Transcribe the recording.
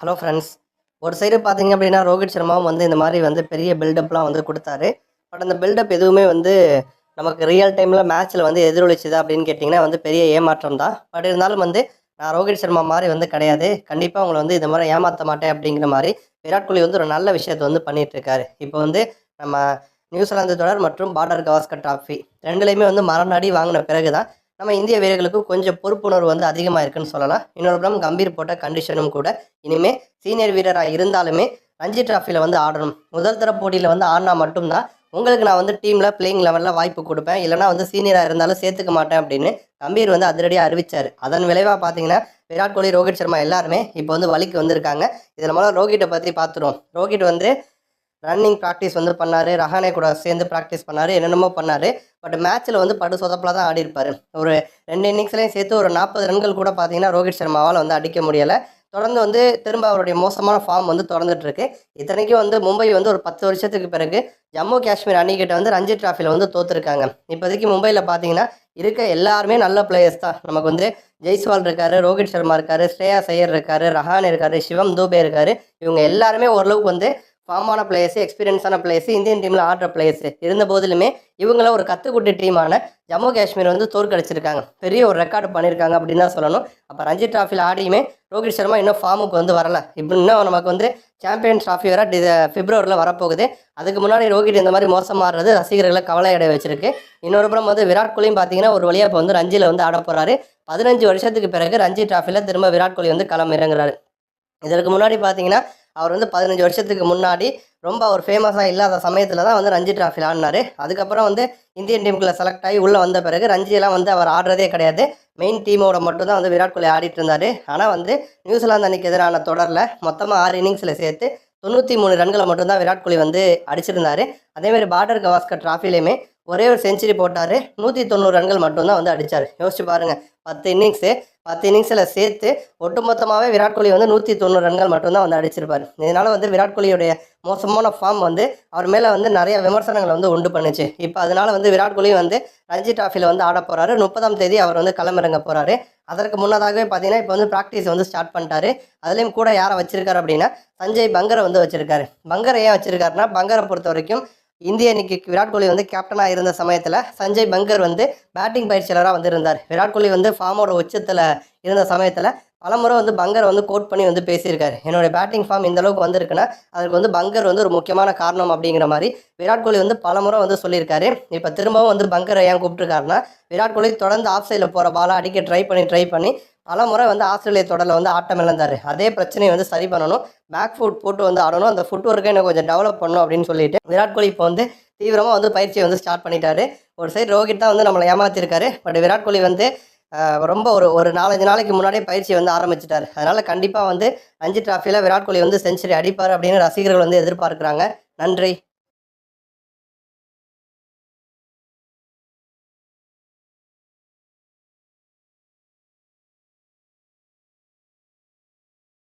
Hello friends ஒரு side பார்த்தீங்க அப்படின்னா ரோஹித் சர்மாவும் வந்து இந்த மாதிரி வந்து பெரிய பில்டப்லாம் வந்து கொடுத்தாரு. பட் அந்த பில்டப் எதுவுமே வந்து நமக்கு ரியல் டைமில் மேட்ச்சில் வந்து எதிரொலிச்சுதா அப்படின்னு கேட்டிங்கன்னா வந்து பெரிய ஏமாற்றம் தான். பட் இருந்தாலும் வந்து நான் ரோஹித் சர்மா மாதிரி வந்து கிடையாது. கண்டிப்பாக உங்களை வந்து இந்த மாதிரி ஏமாற்ற மாட்டேன் அப்படிங்கிற மாதிரி விராட் கோலி வந்து ஒரு நல்ல விஷயத்தை வந்து பண்ணிகிட்ருக்காரு இப்போ வந்து நம்ம நியூசிலாந்து தொடர் மற்றும் பார்டர் கவாஸ்கர் டிராஃபி ரெண்டுலேயுமே வந்து மரணாடி வாங்கின பிறகு தான் நம்ம இந்திய வீரர்களுக்கு கொஞ்சம் பொறுப்புணர்வு வந்து அதிகமாக இருக்குன்னு சொல்லலாம். இன்னொரு புறம் கம்பீர் போட்ட கண்டிஷனும் கூட. இனிமே சீனியர் வீரராக இருந்தாலுமே ரஞ்சி டிராஃபியில் வந்து ஆடணும். முதல் தர போட்டியில் வந்து ஆடினா மட்டும்தான் உங்களுக்கு நான் வந்து டீமில் பிளேயிங் லெவலில் வாய்ப்பு கொடுப்பேன். இல்லைனா வந்து சீனியராக இருந்தாலும் சேர்த்துக்க மாட்டேன் அப்படின்னு கம்பீர் வந்து அதிரடியாக அறிவிச்சார். அதன் விளைவாக பார்த்தீங்கன்னா விராட் கோலி ரோஹித் சர்மா எல்லாருமே இப்போ வந்து வழிக்கு வந்திருக்காங்க. இதில் மூலம் ரோஹிட்டை பற்றி பார்த்துருவோம் ரோஹித் வந்து ரன்னிங் ப்ராக்டிஸ் வந்து பண்ணார். ரஹானே கூட சேர்ந்து ப்ராக்டிஸ் பண்ணார். என்னென்னமோ பண்ணார். பட் மேட்ச்சில் வந்து படு சொதப்பில் தான் ஆடி இருப்பார். ஒரு ரெண்டு இன்னிங்ஸ்லையும் சேர்த்து ஒரு நாற்பது ரன்கள் கூட பார்த்தீங்கன்னா ரோஹித் சர்மாவால் வந்து அடிக்க முடியலை. தொடர்ந்து வந்து திரும்ப அவருடைய மோசமான ஃபார்ம் வந்து தொடர்ந்துட்டுருக்கு. இத்தனைக்கும் வந்து மும்பை வந்து ஒரு பத்து வருஷத்துக்கு பிறகு ஜம்மு காஷ்மீர் அணிக்கிட்ட வந்து ரஞ்சி டிராஃபியில் வந்து தோற்றுருக்காங்க இப்போதைக்கு மும்பையில் பார்த்தீங்கன்னா இருக்க எல்லாருமே நல்ல பிளேயர்ஸ் தான். நமக்கு வந்து ஜெய்ஸ்வால் இருக்காரு ரோஹித் சர்மா இருக்காரு ஸ்ரேயா சையர் இருக்காரு ரஹான் இருக்காரு சிவம் தூபே இருக்காரு. இவங்க எல்லாருமே ஓரளவுக்கு வந்து ஃபார்மான பிளேயர்ஸு எக்ஸ்பீரியன்ஸான பிளேயர்ஸு இந்தியன் டீமில் ஆடுற பிளேயர்ஸு இருந்த போதிலுமே இவங்கள ஒரு கத்துக்குட்டி டீமான ஜம்மு காஷ்மீர் வந்து தோற்கடிச்சிருக்காங்க. பெரிய ஒரு ரெக்கார்டு பண்ணியிருக்காங்க அப்படின்னு தான் சொல்லணும். அப்போ ரஞ்சி டிராஃபியில் ஆடியுமே ரோஹித் சர்மா இன்னும் ஃபார்முக்கு வந்து வரல. இப்படின்னா இன்னும் நமக்கு வந்து சாம்பியன் ட்ராஃபி வர டி பிப்ரவரியில் வரப்போகுது. அதுக்கு முன்னாடி ரோஹித் இந்த மாதிரி மோசமாகிறது ரசிகர்களை கவலை அடைய வச்சிருக்கு. இன்னொரு புறம் வந்து விராட் கோலியும் பார்த்தீங்கன்னா ஒரு வழியாக இப்போ வந்து ரஞ்சியில் வந்து ஆட போகிறாரு பதினஞ்சு வருஷத்துக்கு பிறகு ரஞ்சி டிராஃபியில் திரும்ப விராட் கோலி வந்து களம் இறங்குறாரு. இதற்கு முன்னாடி பார்த்தீங்கன்னா அவர் வந்து பதினஞ்சு வருஷத்துக்கு முன்னாடி ரொம்ப அவர் ஃபேமஸாக இல்லாத சமயத்தில் தான் வந்து ரஞ்சி டிராஃபியில் ஆடினார். அதுக்கப்புறம் வந்து இந்தியன் டீமுக்குள்ளே செலக்ட் ஆகி உள்ளே வந்த பிறகு ரஞ்சியெல்லாம் வந்து அவர் ஆடுறதே கிடையாது. மெயின் டீமோட மட்டும் தான் வந்து விராட் கோலி ஆடிட்டு இருந்தார். ஆனால் வந்து நியூசிலாந்து அன்னைக்கு எதிரான தொடரில் மொத்தமாக ஆறு இன்னிங்ஸில் சேர்த்து தொண்ணூற்றி மூணு ரன்களை மட்டும்தான் விராட் கோலி வந்து அடிச்சிருந்தார். அதேமாதிரி பார்டர் கவாஸ்கர் டிராஃபிலையுமே ஒரே ஒரு செஞ்சுரி போட்டார். நூற்றி தொண்ணூறு ரன்கள் மட்டும்தான் வந்து அடித்தார் யோசிச்சு பாருங்கள் பத்து இன்னிங்ஸு பத்து இன்னிங்ஸில் சேர்த்து ஒட்டுமொத்தமாகவே விராட் கோலி வந்து நூற்றி தொண்ணூறு ரன்கள் மட்டும்தான் வந்து அடிச்சிருப்பார். இதனால் வந்து விராட் கோலியுடைய மோசமான ஃபார்ம் வந்து அவர் மேலே வந்து நிறைய விமர்சனங்களை வந்து உண்டு பண்ணுச்சு. இப்போ அதனால வந்து விராட் கோலி வந்து ரஞ்சி டிராஃபியில் வந்து ஆட போகிறாரு முப்பதாம் தேதி அவர் வந்து களமிறங்க போகிறாரு அதற்கு முன்னதாகவே பார்த்தீங்கன்னா இப்போ வந்து ப்ராக்டிஸ் வந்து ஸ்டார்ட் பண்ணிட்டாரு. அதுலேயும் கூட யாரை வச்சிருக்காரு அப்படின்னா சஞ்சய் பங்கரை வந்து வச்சிருக்காரு. பங்கரை ஏன் வச்சிருக்காருன்னா பங்கரை பொறுத்த வரைக்கும் இந்திய அணிக்கு விராட் கோலி வந்து கேப்டனாக இருந்த சமயத்தில் சஞ்சய் பங்கர் வந்து பேட்டிங் பயிற்சியாளராக வந்திருந்தார். விராட் கோலி வந்து ஃபார்மோட உச்சத்தில் இருந்த சமயத்தில் பலமுறை வந்து பங்கர் வந்து கோட் பண்ணி வந்து பேசியிருக்காரு. என்னுடைய பேட்டிங் ஃபார்ம் இந்த அளவுக்கு வந்திருக்குன்னா அதுக்கு வந்து பங்கர் வந்து ஒரு முக்கியமான காரணம் அப்படிங்கிற மாதிரி விராட் கோலி வந்து பலமுறை வந்து சொல்லியிருக்காரு. இப்போ திரும்பவும் வந்து பங்கரை ஏன் கூப்பிட்டுருக்காருன்னா விராட் கோலி தொடர்ந்து ஆஃப் சைடில் போகிற பாலை அடிக்க ட்ரை பண்ணி ட்ரை பண்ணி பல முறை வந்து ஆஸ்திரேலிய தொடரில் வந்து ஆட்டம் இழந்தார். அதே பிரச்சனையை வந்து சரி பண்ணணும் பேக் ஃபுட் போட்டு வந்து ஆடணும் அந்த ஃபுட் ஒர்க்கை எனக்கு கொஞ்சம் டெவலப் பண்ணணும் அப்படின்னு சொல்லிட்டு விராட் கோலி இப்போ வந்து தீவிரமாக வந்து பயிற்சியை வந்து ஸ்டார்ட் பண்ணிட்டாரு. ஒரு சைடு ரோஹித் தான் வந்து நம்மளை ஏமாற்றிருக்காரு பட் விராட் கோலி வந்து ரொம்ப ஒரு ஒரு நாலஞ்சு நாளைக்கு முன்னாடியே பயிற்சியை வந்து ஆரம்பிச்சிட்டார். அதனால் கண்டிப்பாக வந்து ரஞ்சி டிராஃபியில் விராட் கோலி வந்து செஞ்சுரி அடிப்பார் அப்படின்னு ரசிகர்கள் வந்து எதிர்பார்க்குறாங்க. நன்றி.